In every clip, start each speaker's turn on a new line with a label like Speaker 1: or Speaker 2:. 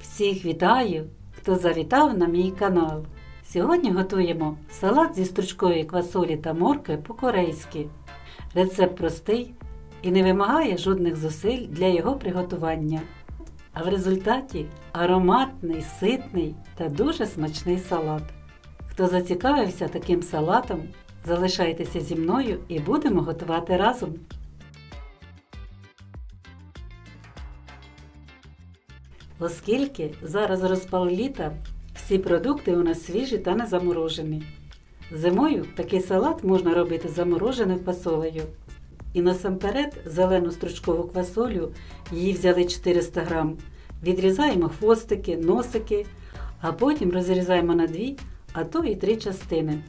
Speaker 1: Всіх вітаю, хто завітав на мій канал. Сьогодні готуємо салат зі стручкової квасолі та моркви по-корейськи. Рецепт простий і не вимагає жодних зусиль для його приготування. А в результаті ароматний, ситний та дуже смачний салат. Хто зацікавився таким салатом, залишайтеся зі мною і будемо готувати разом. Оскільки зараз розпал літа, всі продукти у нас свіжі та не заморожені. Зимою такий салат можна робити замороженою фасолею. І насамперед зелену стручкову квасолю, її взяли 400 грам, відрізаємо хвостики, носики, а потім розрізаємо на дві, а то і три частини.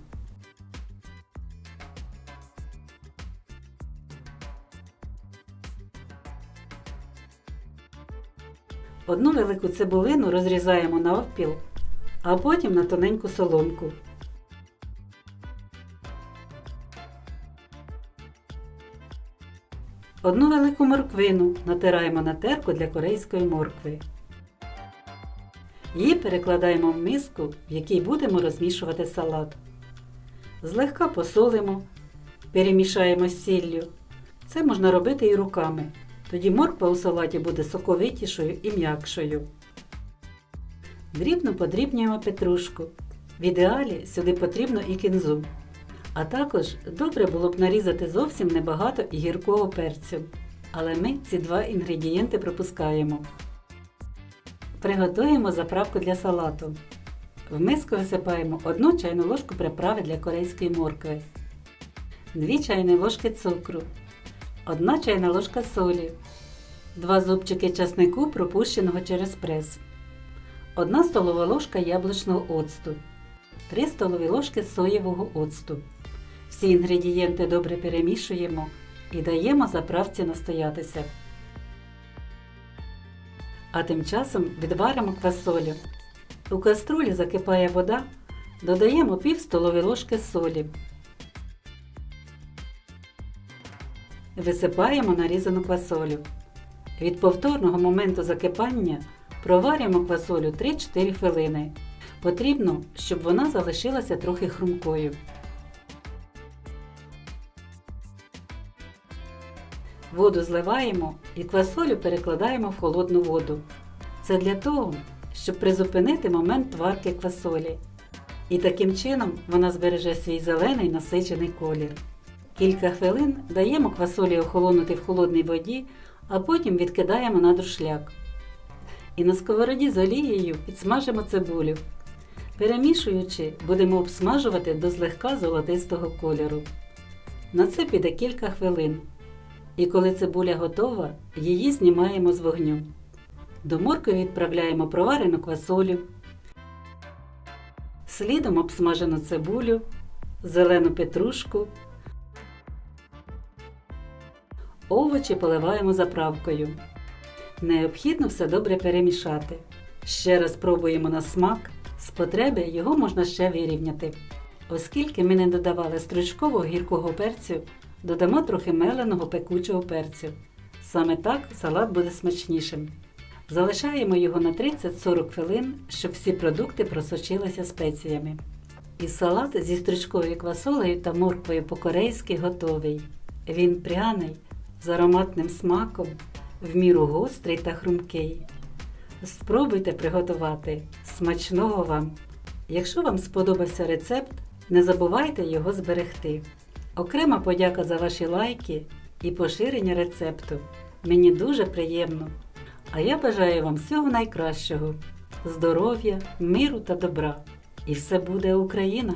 Speaker 1: Одну велику цибулину розрізаємо навпіл, а потім на тоненьку соломку. Одну велику морквину натираємо на терку для корейської моркви. Її перекладаємо в миску, в якій будемо розмішувати салат. Злегка посолимо, перемішаємо з сіллю. Це можна робити і руками. Тоді морква у салаті буде соковитішою і м'якшою. Дрібно подрібнюємо петрушку. В ідеалі сюди потрібно і кінзу. А також добре було б нарізати зовсім небагато і гіркого перцю. Але ми ці два інгредієнти пропускаємо. Приготуємо заправку для салату. В миску висипаємо 1 чайну ложку приправи для корейської моркви, 2 чайні ложки цукру, 1 чайна ложка солі, 2 зубчики часнику, пропущеного через прес, 1 столова ложка яблучного оцту, 3 столові ложки соєвого оцту. Всі інгредієнти добре перемішуємо і даємо заправці настоятися. А тим часом відваримо квасолю. У каструлі закипає вода, додаємо пів столової ложки солі. Висипаємо нарізану квасолю. Від повторного моменту закипання проварюємо квасолю 3-4 хвилини. Потрібно, щоб вона залишилася трохи хрумкою. Воду зливаємо і квасолю перекладаємо в холодну воду. Це для того, щоб призупинити момент варки квасолі. І таким чином вона збереже свій зелений насичений колір. Кілька хвилин даємо квасолі охолонути в холодній воді, а потім відкидаємо на друшляк. І на сковороді з олією підсмажимо цибулю. Перемішуючи, будемо обсмажувати до злегка золотистого кольору. На це піде кілька хвилин. І коли цибуля готова, її знімаємо з вогню. До моркви відправляємо проварену квасолю, слідом обсмажену цибулю, зелену петрушку. Овочі поливаємо заправкою. Необхідно все добре перемішати. Ще раз пробуємо на смак, з потреби його можна ще вирівняти. Оскільки ми не додавали стручкового гіркого перцю, додамо трохи меленого пекучого перцю. Саме так салат буде смачнішим. Залишаємо його на 30-40 хвилин, щоб всі продукти просочилися спеціями. І салат зі стручковою квасолею та морквою по-корейськи готовий. Він пряний, з ароматним смаком, в міру гострий та хрумкий. Спробуйте приготувати. Смачного вам! Якщо вам сподобався рецепт, не забувайте його зберегти. Окрема подяка за ваші лайки і поширення рецепту. Мені дуже приємно. А я бажаю вам всього найкращого, здоров'я, миру та добра. І все буде Україна!